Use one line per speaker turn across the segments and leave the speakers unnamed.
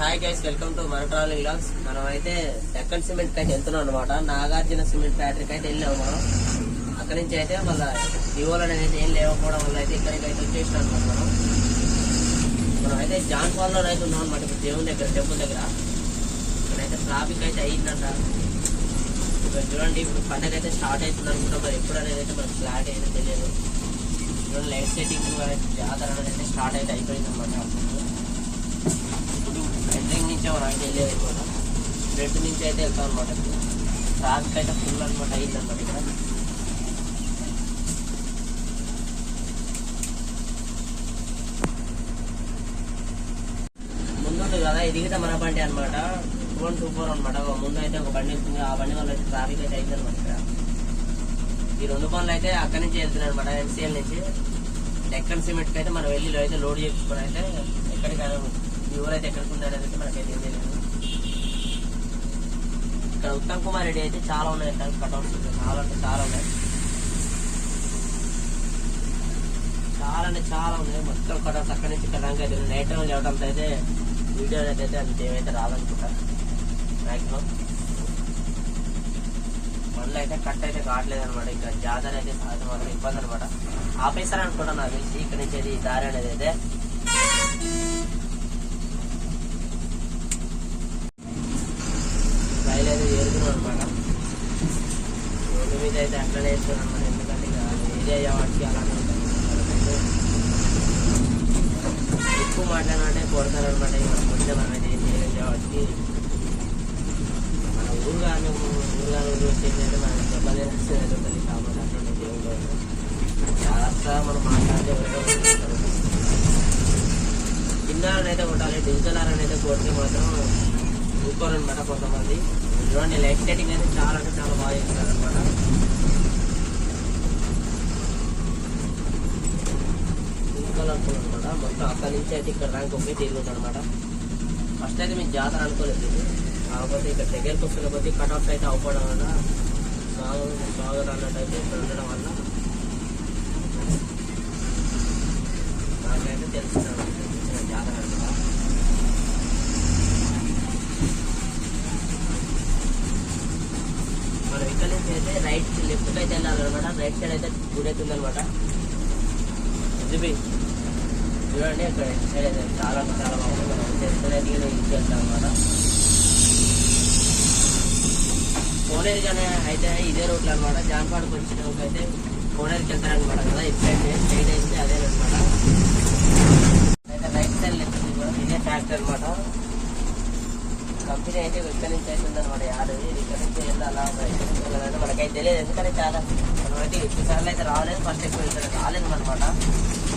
Hi guys welcome to మన travelling logs మనం అయితే డెక్కన్ సిమెంట్ అయితే వెళ్తున్నాం అనమాట నాగార్జున సిమెంట్ ఫ్యాక్టరీకి అయితే వెళ్ళాము మనం. అక్కడి నుంచి అయితే మళ్ళీ డివోలు అనేది అయితే ఏం లేకపోవడం వల్ల అయితే ఇక్కడికి అయితే వచ్చేసినాం అనమాట మనం. మనం అయితే జాన్ ఫాల్లో అయితే ఉన్నాం అనమాట ఇప్పుడు దేవుని దగ్గర టెంపుల్ దగ్గర. ఇక్కడైతే ట్రాఫిక్ అయితే అయ్యిందంట. ఇక్కడ చూడండి ఇప్పుడు పండగ అయితే స్టార్ట్ అవుతుంది అనుకుంటాం మరి ఎప్పుడు అనేది అయితే మనకు క్లారిటీ అయితే తెలియదు. చూడండి లైట్ సెట్టింగ్ జాతర అనేది స్టార్ట్ అయితే అయిపోయింది అనమాట నుంచే మనం అయితే వెళ్ళేది అనమాట ఫ్రంట్ నుంచి అయితే వెళ్తాం అనమాట ట్రాఫిక్ అయితే ఫుల్ అనమాట అయింది అనమాట ఇక్కడ ముందు కదా ఇది మన బండి అనమాట టూ వన్ టూ ఫోర్ అనమాట ముందు అయితే ఒక బండి ఉంటుంది ఆ బండి వల్ల అయితే ట్రాఫిక్ అయితే అయింది అనమాట ఇక్కడ ఈ రెండు పనులు అయితే అక్కడి నుంచి వెళ్తున్నాయి అనమాట ఎన్సీఎల్ నుంచి డెక్కన్ సిమెంట్ అయితే మనం వెళ్ళి అయితే లోడ్ చేసుకుని అయితే ఎక్కడికైనా ఎవరైతే ఎక్కడికి ఉన్నారనేది అయితే మనకైతే ఏం తెలియదు. ఇక్కడ ఉత్తమ్ కుమార్ రెడ్డి అయితే చాలా ఉన్నాయి కట్అవుట్స్ చాలా అంటే చాలా ఉన్నాయి. చాలా అంటే చాలా ఉన్నాయి. మొత్తం కట్అవుట్స్ అక్కడి నుంచి ఇక్కడ దాకా అయితే నైట్ టైం లేవడంతో అయితే వీడియో అనేది అయితే అంత ఏమైతే రాదనుకుంటా. మ్యాక్సిమం మళ్ళీ అయితే కట్ అయితే కావట్లేదు అనమాట ఇక్కడ జాతర అయితే సహజం మాత్రం ఇబ్బంది అనమాట ఆపేస్తారు అనుకుంటా నాకు తెలిసి ఇక్కడ నుంచి అది దారి అనేది అయితే రైలు బాగా రోడ్డు మీద అయితే అట్లనే వేస్తున్నాం మరి ఎందుకంటే ఇక ఏరియా వాటికి అలానే ఉంటుంది ఎక్కువ మాట్లాడాలంటే కొడతారనమాట ఇక కొంచెం మనం అయితే ఏం చేయలేం కాబట్టి మన ఊరు కానీ ఊరు కానీ ఊరు వచ్చేసి మనం దెబ్బలే వస్తుంది ఉంటుంది కాబట్టి అటువంటి దేవుడు జాగ్రత్త మనం మాట్లాడితే ఎవరో కింద అయితే కొట్టాలి డిజిటల్ ఆర్ అయితే కొడితే మనం సూపర్ కొంతమంది. చూడండి లైట్ సెట్టింగ్ అయితే చాలా అంటే చాలా బాగా చేస్తారనమాట అనమాట. సింపుల్ అనమాట. మొత్తం అక్కడి నుంచి అయితే ఇక్కడ ర్యాంక్ ఒకే తిరుగుతుందనమాట ఫస్ట్ అయితే మేము జాతర అనుకోలేదు కాకపోతే ఇక్కడ దగ్గరకు వస్తున్న కొద్దీ కట్ ఆఫ్ అయితే అవ్వడం వల్ల బాగా బాగా అన్నట్టు అయితే ఇక్కడ ఉండడం వల్ల నాకైతే తెలుసు జాతర అనమాట మనం ఇక్కడ నుంచి అయితే రైట్ లెఫ్ట్ అయితే సైడ్ అయితే గుడి అయితే ఉందన్నమాట. ఇది చూడండి అక్కడ సైడ్ అయితే చాలా అంటే చాలా బాగుంది. మనం చేస్తున్నది అనమాట కోనేరు కానీ అయితే ఇదే రూట్లో అనమాట జాన్పాడుకు వచ్చిన అయితే కోనేరుకి వెళ్తారనమాట కదా. ఇటు సైడ్ స్ట్రైట్ అయితే అదే అనమాట అయితే రైట్ సైడ్ లెఫ్ట్ కూడా ఇదే ఫ్యాక్టరీ అనమాట కంపెనీ అయితే ఇక్కడ నుంచి అయితే ఉందన్నమాట. యాడ్ ఇది. ఇక్కడ నుంచి వెళ్ళాలా? ఇక్కడ నుంచి వెళ్ళాలంటే మనకైతే తెలియదు. ఎందుకంటే చాలా మనమైతే ఎక్కువ సార్లు అయితే రాలేదు. ఫస్ట్ ఎక్కువ ఇక్కడ రాలేదు అనమాట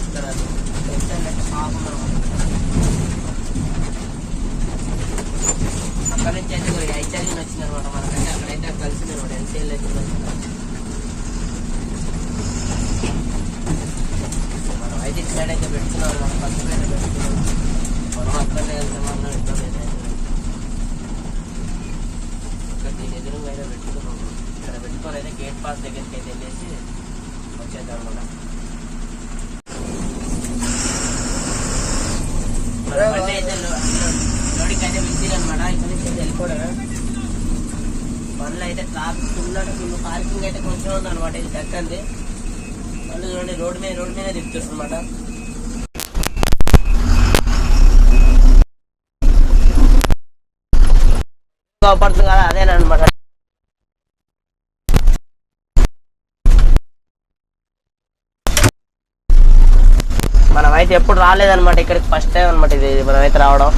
ఇక్కడ వెబ్సైట్ అయితే షాప్ ఉందన్నమాట అక్కడ నుంచి అయితే ఒక ఐచార్జీని వచ్చింది అనమాట మనకంటే అక్కడైతే కలిసింది అనమాట ఎన్సీఎల్ అయితే ఉందన్నమాట. మనం అయితే ఇటు సైడ్ అయితే పెట్టుకున్నాం అనమాట ఫస్ట్ సైడ్ పెట్టుకున్నాం మనం అక్కడనే వెళ్తాం ఇబ్బంది అయితే ఇక్కడ దీని ఎదురుగా అయితే పెట్టుకున్నాం. ఇక్కడ పెట్టుకొని గేట్ పాస్ దగ్గర వచ్చేద్దాం మనం బండి అయితే లో- అయితే మిక్సీలు అనమాట ఇక్కడ నుంచి అయితే వెళ్ళిపోవడమే బండ్లు అయితే ట్రాఫిక్ ఉన్నట్టు ఫుల్ పార్కింగ్ అయితే కొంచెం ఉంది అనమాట ఇది దక్కంది బండ్లు చూడండి రోడ్డు మీద రోడ్డు మీద తిప్పుతుంది అనమాట పడుతుంది కదా అదేనమాట మనం అయితే ఎప్పుడు రాలేదనమాట ఇక్కడికి ఫస్ట్ టైం అనమాట ఇది. మనమైతే రావడం.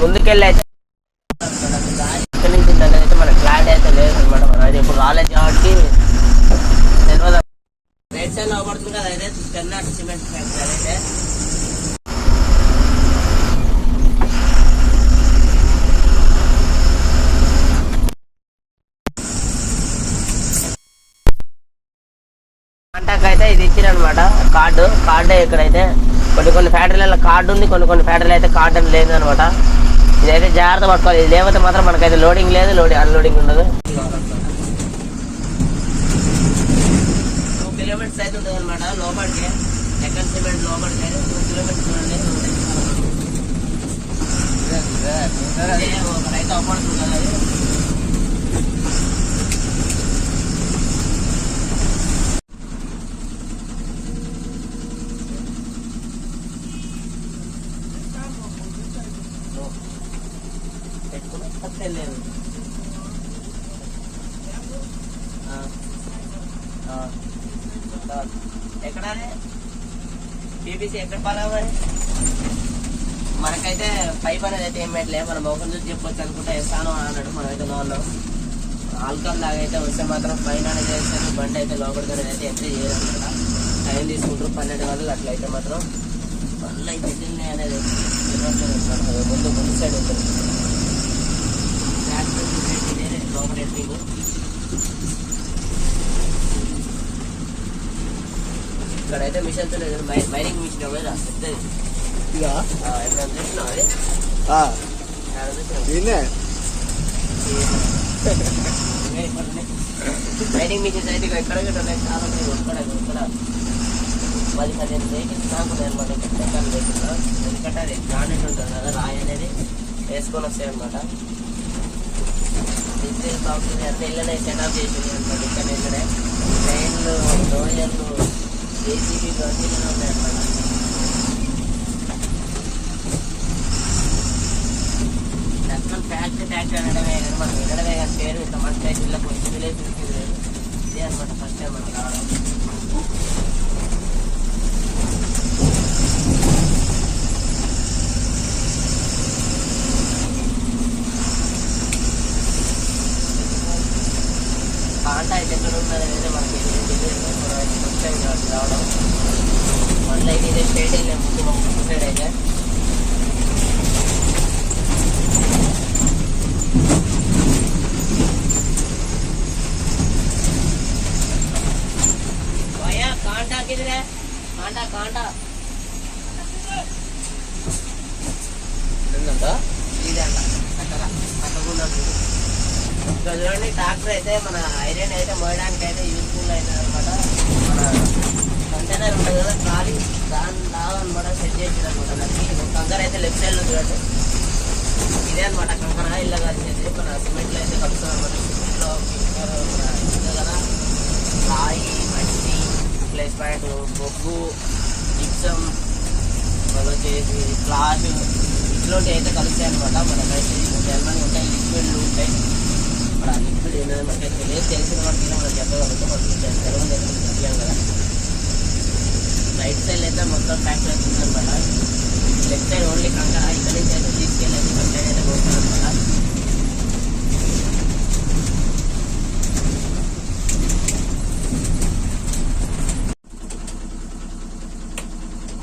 ముందుకెళ్ళి అయితే ఇక్కడ నుంచి అయితే మన క్లారిటీ అయితే లేదు అనమాట మనం అయితే ఇప్పుడు రాలేదు కాబట్టి తెలియదు. రైట్ సైడ్లో కదా అయితే కర్ణాటక సిమెంట్ ఫ్యాక్టరీ అయితే. కాంటాక్ట్ అయితే ఇది ఇచ్చిరనమాట కార్డు కార్డు ఇక్కడైతే కొన్ని కొన్ని ఫ్యాక్టరీలలో కార్డు ఉంది కొన్ని కొన్ని ఫ్యాక్టరీలు అయితే కార్డు అని లేదు అనమాట ఇదైతే జాగ్రత్త పట్టుకోవాలి. ఇది లేకపోతే మాత్రం మనకైతే లోడింగ్ లేదు లోడింగ్ అన్లోడింగ్ ఉండదు. కిలోమీటర్స్ అయితే ఉంటుంది అనమాట లోపలికి సెకండ్ సిమెంట్ లోపలికి అయితే టూ కిలోమీటర్స్ ఉంటుంది. రైతు అవ్వబడుతుంది కదా అది. పెట్టుకున్నా తప్పేం లేదు ఆ. ఆ. చాలు. ఎక్కడ తీసి ఎక్కడ పాలా మనకైతే పైప్ అనేది అయితే ఏం పెట్టలే మనం మొఖం చూసి చెప్పొచ్చు అనుకుంటే ఇస్తాను అని అన్నాడు మనమైతే లోన్లో ఆల్కహాల్ లాగా అయితే వస్తే మాత్రం పైన అనేది వేస్తాను బండి అయితే లోపలికి అనేది అయితే ఎంట్రీ చేయాలన్నమాట టైం తీసుకుంటారు పన్నెండు గంటలు అట్లయితే మాత్రం. మళ్ళీ అయితే ఎన్ని అనేది ముందు ముందు సైడ్ ఉంటుంది లోపల ఎంట్రింగ్ ఇక్కడైతే మిషన్స్ లేదు మైనింగ్ మిషన్ పెద్దది. చూసినావా అది?
ఆ,
ఎక్కడ చూసినావా?
ఈయనే?
రైడింగ్ మిషన్స్ అయితే ఎక్కడ ఉన్నాయి చాలా ఉన్నాయి ఇక్కడ ఇక్కడ పది పదిహేను వెహికల్స్ దాకా అనమాట రకాల వెహికల్స్ ఎందుకంటే అది గ్రానైట్ ఉంటుంది కదా రాయి అనేది వేసుకొని వస్తాయి అనమాట డిజిటల్ బాక్స్ అంతా ఇళ్ళనే సెటప్ చేసింది అనమాట ఇక్కడ ఇక్కడే ట్రైన్లు డోజర్లు ఫ్యాక్టరీ ఫ్యాక్టరీ అనడమే కానీ మనం వినడమే కానీ పేరు ఇంత విలేజ్ లేదు ఇదే అనమాట ఫస్ట్ టైం మనం రావడం. అయితే ఎక్కడ ఉన్నది అనేది మనకి తెలియదు. ఫస్ట్ టైం కంకర చూడండి ఇదే అనమాట కంకర ఇల్లు కలిసేది మన సిమెంట్లో అయితే కలుస్తుంది అనమాట సిమెంట్లో కదా రాయి మట్టి ప్లేస్ పాయింట్ బొగ్గు జిప్సం మళ్ళీ వచ్చేసి ఫ్లాష్ ఇట్లాంటివి అయితే కలుస్తాయి అనమాట మనకైతే జర్మనీ ఉంటాయి లిక్విడ్లు ఉంటాయి మన ఆ లిక్విడ్ ఏంటంటే మనకి తెలియదు తెలిసిన వాటికి మనం చెప్పగలుగుతాం మనకి తెలుగు తెలియదు చెప్పలేం కదా రైట్ సైడ్ అయితే మొత్తం ఫ్యాక్టరీ అయితే లెఫ్ట్ సైడ్ ఓన్లీ కంకర ఇక్కడ నుంచి అయితే తీసుకెళ్ళి అయితే సైడ్ అయితే పోతున్నాం అనమాట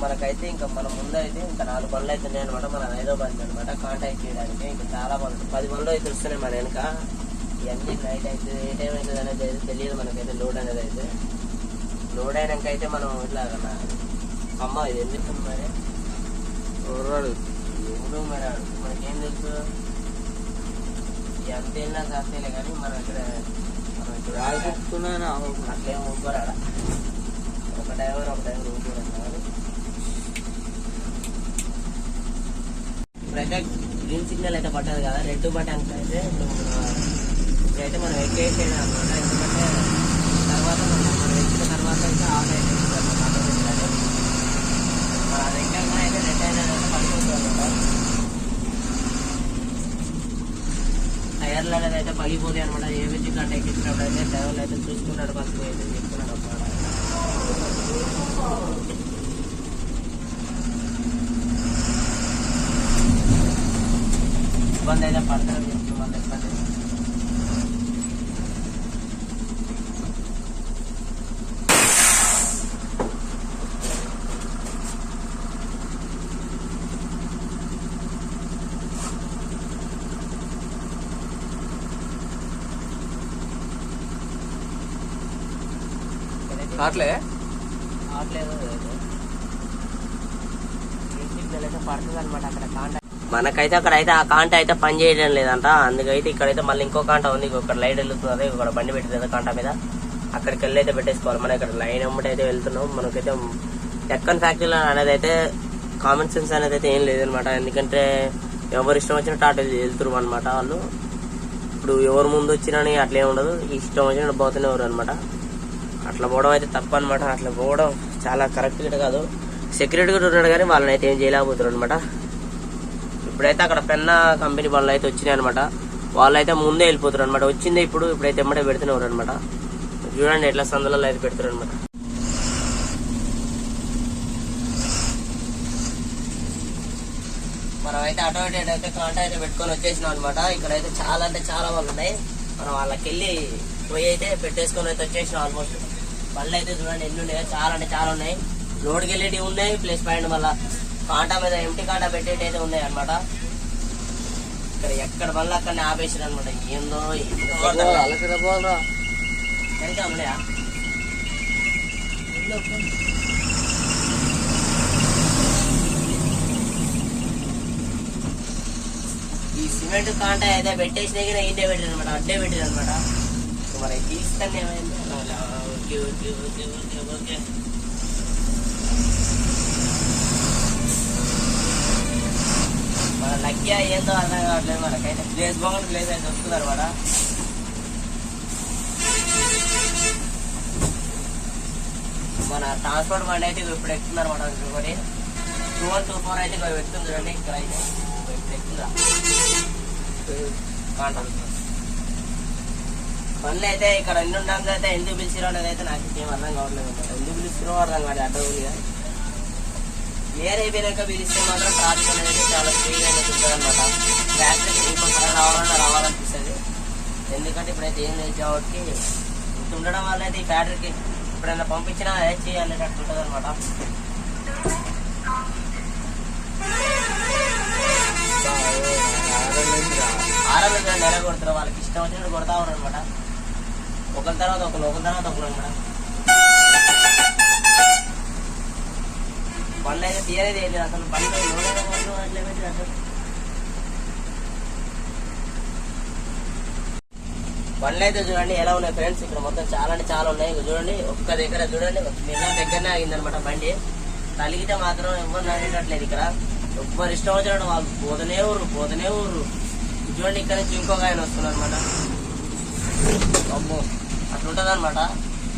మనకైతే ఇంకా మన ముందు అయితే ఇంకా నాలుగు బండ్లు అయితే ఉన్నాయి అనమాట మన హైదరాబాద్ అనమాట కాంటాక్ట్ చేయడానికి ఇంకా చాలా బండ్లు. పది బండ్లు అయితే వస్తున్నాయి మన వెనక. ఇవన్నీ నైట్ అయితే ఏ టైం అవుతుంది అనేది అయితే తెలియదు మనకైతే లోడ్ అనేది అయితే. లోడ్ అయినాక అయితే మనం ఇట్లా అమ్మ ఇది ఎందుకు మరి?
ఎవరాడు
ఎవరు మరి? మనకేం తెలుసు? ఎంత వెళ్ళినా కాస్తేలే కానీ మనం ఇక్కడ మనం ఇక్కడ
యాడ చెప్తున్నాను
అట్లేం ఊరుకోరు ఆడ ఒక డ్రైవర్ ఒక డ్రైవర్ ఊరుకోరు అన్నారు ఇప్పుడైతే గ్రీన్ సిగ్నల్ అయితే పట్టదు కదా? రెడ్ బటన్ అయితే ఇప్పుడైతే మనం ఎక్కేసేది అనమాట ఎందుకంటే తర్వాత మనం మనం ఎక్కిన తర్వాత అయితే ఆఫ్ అయితే మన అది ఎక్కాక అయితే రెడ్ అయినా పడిపోతుంది అనమాట టైర్లు అనేది అయితే పగిలిపోతాయి అనమాట ఏ విధంగా అంటే ఎక్కించినప్పుడు అయితే డ్రైవర్లు అయితే చూసుకున్నాడు ఫస్ట్ అయితే చెప్తున్నాడు అనమాట ఇబ్బంది అయితే పడతారని చెప్తున్నాను ఇబ్బంది
కాట్లే
అయితే అక్కడ అయితే ఆ కాంట అయితే పని చేయడం లేదంట. అందుకైతే ఇక్కడైతే మళ్ళీ ఇంకో కాంట ఉంది. ఇక్కడ లైట్ వెళ్తుంది ఇక్కడ బండి పెట్టింది కాంట మీద. అక్కడికి వెళ్ళి అయితే పెట్టేసుకోవాలి. మనం ఇక్కడ లైన్ అమ్మటి అయితే వెళ్తున్నాం. మనకైతే డెక్కన్ ఫ్యాక్టరీలో అనేది అయితే కామన్ సెన్స్ అనేది అయితే ఏం లేదనమాట. ఎందుకంటే ఎవరు ఇష్టం వచ్చినట్టు అటు వెళ్తురు అనమాట వాళ్ళు. ఇప్పుడు ఎవరు ముందు వచ్చినని అట్లే ఉండదు. ఇష్టం వచ్చిన పోతూనే ఎవరు అనమాట అట్లా పోవడం అయితే తప్పు అనమాట అట్లా పోవడం చాలా కరెక్ట్గా కాదు. సెక్యూరిటీ కూడా ఉన్నాడు కానీ వాళ్ళని అయితే ఏం చేయలేకపోతున్నారు అనమాట ఇప్పుడైతే అక్కడ పెన్న కంపెనీ వాళ్ళు అయితే వచ్చినాయి అనమాట వాళ్ళు అయితే ముందే వెళ్ళిపోతారు అనమాట వచ్చిందే ఇప్పుడు ఇప్పుడైతే ఎమ్మటే పెడుతున్నారు అనమాట చూడండి ఎట్లా సందులలో అయితే పెడతారు అనమాట మనం అయితే అటో ఇటు అయితే కాంటాక్ట్ అయితే పెట్టుకొని వచ్చేసినాం అనమాట ఇక్కడైతే చాలా అంటే చాలా వాళ్ళు ఉన్నాయి. మనం వాళ్ళకి వెళ్ళి పోయి అయితే పెట్టేసుకొని అయితే వచ్చేసినాం ఆల్మోస్ట్. పళ్ళు అయితే చూడండి ఎన్ని ఉన్నాయి. చాలా అంటే చాలా ఉన్నాయి. లోడ్కి వెళ్ళేటివి ఉన్నాయి. ప్లస్ పాయింట్ మళ్ళీ కాంటా మీద ఎంటీ కాంటా పెట్టేటి అయితే ఉన్నాయి అనమాట ఇక్కడ ఎక్కడ పనులు అక్కడనే ఆపేసారు అనమాట ఏందో ఏందో అర్థం కాదు.
అలకడ పోవాలరా
వెనక ఉన్నాయా ఈ సిమెంట్ కాంట అయితే పెట్టేసిన దగ్గర ఇంటే పెట్టారు అనమాట అడ్డే పెట్టారు అనమాట మరి తీసుకొని ఏమైంది అలా, okay okay okay okay okay మన లక్కీ ఏందో అర్థం కావట్లేదు మనకైతే ప్లేస్ బాగుంది ప్లేస్ అయితే వస్తున్నారు అనమాట మన ట్రాన్స్పోర్ట్ బండి అయితే ఇప్పుడు ఎక్కుతున్నారు మన ఇంకొకటి టూ వన్ టూ ఫోర్ అయితే ఇక్కడ ఎక్కుతుంది చూడండి ఇక్కడ అయితే ఇప్పుడు ఎక్కుతుందా? పనులు అయితే ఇక్కడ ఎన్ని ఉండడానికి అయితే ఎందుకు పిలిచిరో అనేది అయితే నాకు ఏం అర్థం కావట్లేదు. ఎందుకు పిలిచిరో అర్థం కాదు అడ్డ వేరే క్లియర్ అయిపోయినాక పిలిస్తే మాత్రం ట్రాఫిక్ అనేది చాలా ఫ్రీగా ఉంటుంది అనమాట ట్రాఫిక్ ఇంకొకసారి రావాలన్నా రావాలనిపిస్తుంది. ఎందుకంటే ఇప్పుడైతే ఏం లేదు కాబట్టి ఇప్పుడు ఉండడం వల్ల అయితే ఈ బ్యాటరీకి ఎప్పుడైనా పంపించినా ఏ చేయాలనేటట్టు ఉంటుంది అనమాట ఆరోగ్య నెల కొడతారు వాళ్ళకి ఇష్టం వచ్చినట్టు కొడతా ఉన్నారు అనమాట ఒకరి తర్వాత ఒకరు ఒకరి తర్వాత ఒకరు అనమాట పనులు అయితే తీయలేదు. ఏం లేదు అసలు. ఎవరైనా అట్లే పెట్టి అసలు. బండ్లు అయితే చూడండి ఎలా ఉన్నాయి ఫ్రెండ్స్. ఇక్కడ మొత్తం చాలా అంటే చాలా ఉన్నాయి. ఇక చూడండి ఒక్క దగ్గర చూడండి. నిన్న దగ్గరనే ఆగిందనమాట బండి. తలిగితే మాత్రం ఎవరు నడినట్లేదు ఇక్కడ. ఎవ్వరు ఇష్టం వచ్చినట్టు వాళ్ళు పోతనే ఊరు పోతనే ఊరు చూడండి ఇక్కడ నుంచి ఇంకొక ఆయన వస్తున్నారు అనమాట అమ్మో అట్లా ఉంటుంది అనమాట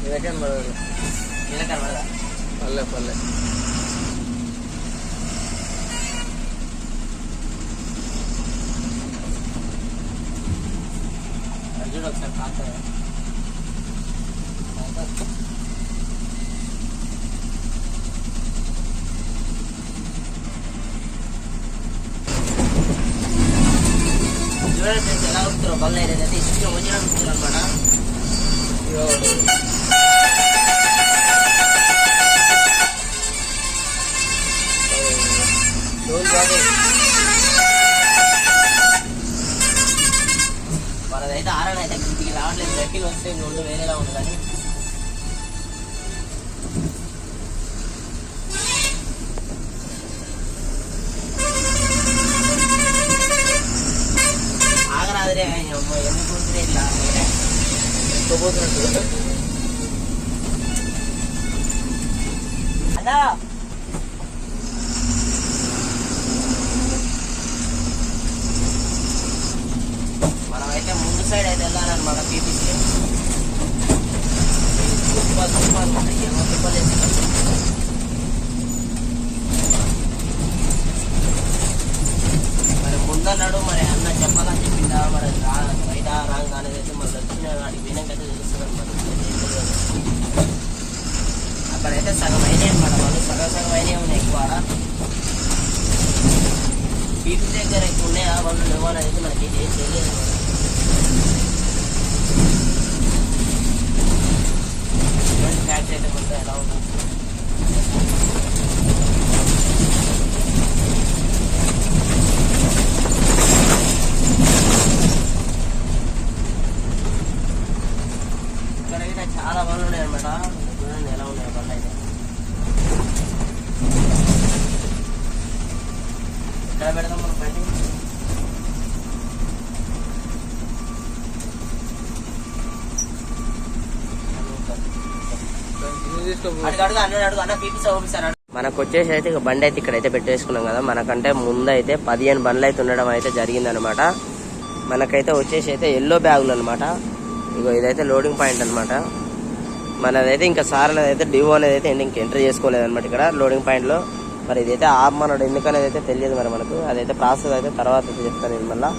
ఇదకేం పల్లె పల్లె.
అది చూడు ఒకసారి కాస్త చూడండి ఫ్రెండ్స్ ఎలా వస్తున్నారో బల్ల అయితే ఇష్టం వచ్చినట్టు వస్తున్నారు అనమాట డోల్ బాబు మనదైతే ఆరణ అయితే ఇంటికి రావట్లేదు గట్టిగా వస్తే రెండు వేరేలా ఉంది కానీ ఆగరాదురే అమ్మ ఎందుకు ఉంటే ఇట్లా
పోతున్నట్టు
అదా మనమైతే సైడ్ అయితే వెళ్ళాలన్నమాట పీపీసీ. సూపర్ సూపర్ అనమాట ఏమో సూపర్ మరి ముందన్నాడు మరి అన్న చెప్పాలని చెప్పిందా? మరి రా రైటా రాంగ్ అనేది అయితే మరి వచ్చిన వాడికి వినాకైతే తెలుస్తుంది అనమాట అక్కడైతే సగం అయినాయి అనమాట వాళ్ళు సగం సగం అయినాయి ఉన్నాయి ఎక్కువ ఆడ. పీపీ దగ్గర ఎక్కువ ఉన్నాయా? వాళ్ళు లేవో అయితే మనకి ఏం తెలియదు. ఫ్యాక్టరీ అయితే మొత్తం ఎలా ఉంటుంది ఇక్కడ అయితే చాలా బండ్లు ఉన్నాయి అనమాట చూడండి ఎలా ఉన్నాయి బండ్లు అయితే ఎక్కడ పెడదాం మనం బండి
తీసుకోపో
అన్నాడు అడుగు అన్న మనకు వచ్చేసి అయితే ఇక బండి అయితే ఇక్కడైతే పెట్టేసుకున్నాం కదా మనకంటే ముందు అయితే పదిహేను బండ్లు అయితే ఉండడం అయితే జరిగిందనమాట మనకైతే వచ్చేసి అయితే ఎల్లో బ్యాగులు అనమాట ఇగో ఇదైతే లోడింగ్ పాయింట్ అనమాట మనదైతే ఇంకా సార్ అనేది అయితే డివో అనేది అయితే ఇంకా ఎంటర్ చేసుకోలేదు అనమాట ఇక్కడ లోడింగ్ పాయింట్లో మరి ఇదైతే ఆప్ మనడు ఎందుకనేది అయితే తెలియదు మరి మనకు. అదైతే ప్రాసెస్ అయితే తర్వాత అయితే చెప్తాను నేను మళ్ళీ.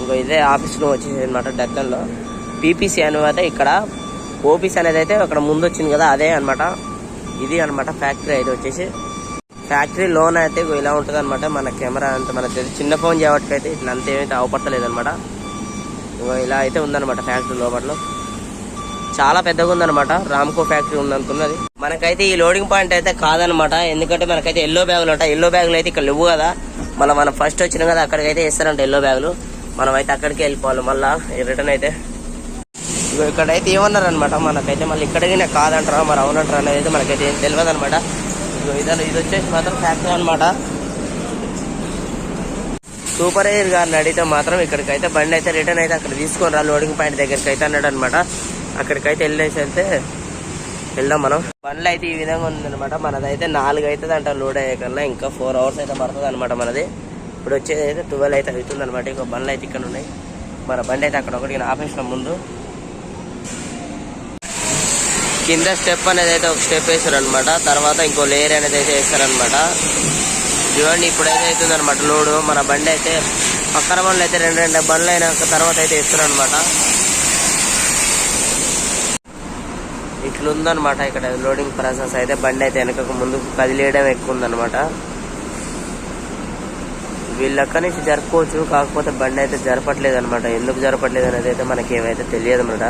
ఇంకో ఇదే ఆఫీస్లో వచ్చేసి అనమాట డెక్కన్లో పీపీసీ అనేది ఇక్కడ. ఓపీసీ అనేది అయితే అక్కడ ముందు వచ్చింది కదా అదే అన్నమాట. ఇది అన్నమాట ఫ్యాక్టరీ. అయితే వచ్చేసి ఫ్యాక్టరీ లోన్ అయితే ఇలా ఉంటుంది అనమాట మన కెమెరా అంత మన చిన్న ఫోన్ చేయబట్టి ఇట్లా అంత ఏమైతే అవపట్టలేదనమాట ఇగో ఇలా అయితే ఉందన్నమాట ఫ్యాక్టరీ లోపల చాలా పెద్దగా ఉందనమాట రామ్కో ఫ్యాక్టరీ ఉందనుకున్నది. మనకైతే ఈ లోడింగ్ పాయింట్ అయితే కాదనమాట ఎందుకంటే మనకైతే ఎల్లో బ్యాగులు ఉంటాయి. ఎల్లో బ్యాగులు అయితే ఇక్కడ లేవు కదా. మళ్ళీ మనం ఫస్ట్ వచ్చినాం కదా అక్కడికైతే ఇస్తారంట ఎల్లో బ్యాగులు. మనం అయితే అక్కడికి వెళ్ళిపోవాలి. మళ్ళీ రిటర్న్ అయితే ఇగో ఇక్కడైతే ఏమన్నారు అనమాట మనకైతే మళ్ళీ ఇక్కడికి కాదంటారా? మరి అవునంటారా అనేది అయితే మనకైతే ఏం తెలియదు అనమాట ఇగో ఇది ఇది వచ్చేసి మాత్రం ఫ్యాక్టరీ అనమాట సూపర్ ఎయిర్ గారిని అడిగితే మాత్రం ఇక్కడికైతే బండి అయితే రిటర్న్ అయితే అక్కడ తీసుకొని రా లోడింగ్ పాయింట్ దగ్గరికి అయితే అన్నాడు అనమాట అక్కడికైతే వెళ్ళేసి వెళ్తే వెళ్దాం మనం. బండ్లు అయితే ఈ విధంగా ఉందనమాట మనదైతే నాలుగు అవుతుంది అంట లోడ్ అయ్యే కన్నా ఇంకా ఫోర్ అవర్స్ అయితే పడుతుంది అనమాట మనది. ఇప్పుడు వచ్చేది అయితే ట్వెల్వ్ అయితే అవుతుంది అనమాట ఇంకో బండ్లు అయితే ఇక్కడ ఉన్నాయి మన బండి అయితే అక్కడ ఒకటి ఆపేసిన ముందు. కింద స్టెప్ అనేది అయితే ఒక స్టెప్ వేసారనమాట అనమాట తర్వాత ఇంకో లేయర్ అనేది అయితే వేస్తారనమాట చూడండి ఇప్పుడైతే అవుతుంది అనమాట లోడు మన బండి అయితే పక్కన బండ్లు అయితే రెండు రెండు బండ్లు అయినాక తర్వాత అయితే ఇస్తారనమాట ఇట్లుందనమాట ఇక్కడ లోడింగ్ ప్రాసెస్ అయితే బండి అయితే వెనకకు ముందుకు కదిలేయడం ఎక్కువ ఉందనమాట వీళ్ళు అక్కడి నుంచి జరుపుకోవచ్చు. కాకపోతే బండి అయితే జరపట్లేదు అనమాట ఎందుకు జరపట్లేదు అనేది అయితే మనకి ఏమైతే తెలియదు అనమాట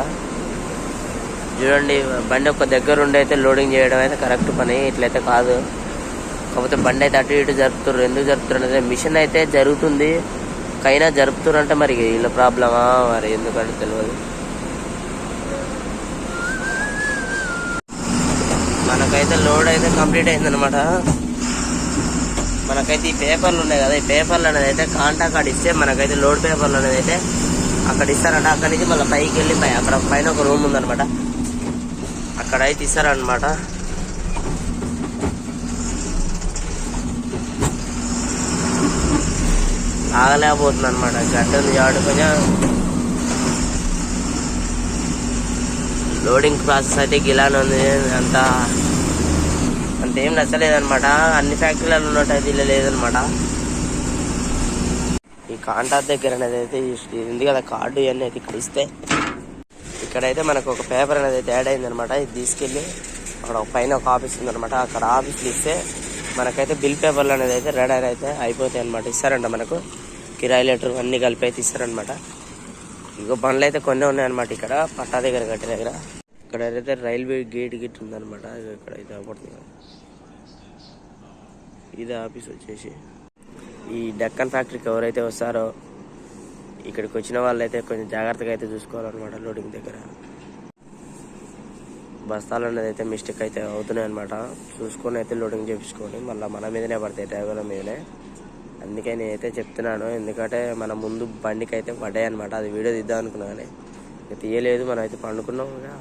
చూడండి బండి ఒక దగ్గర ఉండి అయితే లోడింగ్ చేయడం అయితే కరెక్ట్ పని. ఇట్లయితే కాదు. కాకపోతే బండి అయితే అటు ఇటు జరుపుతున్నారు ఎందుకు జరుపుతున్నారు మిషన్ అయితే జరుగుతుంది. కైనా జరుపుతారు అంటే మరి వీళ్ళ ప్రాబ్లమా మరి ఎందుకంటే తెలియదు మనకైతే లోడ్ అయితే కంప్లీట్ అయిందనమాట మనకైతే ఈ పేపర్లు ఉన్నాయి కదా ఈ పేపర్లు అనేది అయితే కాంటాక్ట్ కార్డ్ ఇస్తే మనకైతే లోడ్ పేపర్లు అనేది అయితే అక్కడ ఇస్తారంట. అక్కడి నుంచి మళ్ళీ పైకి వెళ్ళి పై అక్కడ పైన ఒక రూమ్ ఉందనమాట అక్కడ అయితే ఇస్తారనమాట ఆగలేకపోతుంది అనమాట గడ్డ ఉంది కాబట్టి కొంచెం లోడింగ్ ప్రాసెస్ అయితే గిలానే ఉంది. అంత అంతేం నచ్చలేదనమాట అన్ని ఫ్యాక్టరీలలో ఉన్నట్టు అయితే ఇలా లేదనమాట ఈ కాంటాక్ట్ దగ్గర అనేది అయితే ఉంది కదా కార్డు ఇవన్నీ అయితే ఇక్కడ ఇస్తే ఇక్కడైతే మనకు ఒక పేపర్ అనేది అయితే యాడ్ అయిందనమాట. ఇది తీసుకెళ్ళి అక్కడ ఒక పైన ఒక ఆఫీస్ ఉందనమాట. అక్కడ ఆఫీస్ ఇస్తే మనకైతే బిల్ పేపర్లు అనేది అయితే రెడీ అయితే అయిపోతాయి అనమాట ఇస్తారంట మనకు. కిరాయి లెటర్ అన్ని కలిపి అయితే ఇస్తారనమాట ఇంకో బండ్లు అయితే కొన్ని ఉన్నాయన్నమాట ఇక్కడ. పట్టా దగ్గర గట్టి దగ్గర. ఇక్కడ అయితే రైల్వే గేట్ గిట్ ఉందన్నమాట ఇక్కడ అయితే అవపడుతుంది. ఇది ఆఫీస్ వచ్చేసి. ఈ డెక్కన్ ఫ్యాక్టరీకి ఎవరైతే వస్తారో ఇక్కడికి వచ్చిన వాళ్ళైతే కొంచెం జాగ్రత్తగా అయితే చూసుకోవాలన్నమాట లోడింగ్ దగ్గర. బస్తాలు అనేది అయితే మిస్టేక్ అయితే అవుతున్నాయి అనమాట చూసుకొని అయితే లోడింగ్ చేయించుకోండి మళ్ళీ మన మీదనే పడతాయి డ్రైవర్ల మీదనే. అందుకే నేనైతే చెప్తున్నాను ఎందుకంటే మన ముందు బండికి అయితే పడ్డాయి అనమాట అది వీడియో తీద్దాం అనుకున్నా కానీ. తీయలేదు మనం అయితే పండుకున్నాం కదా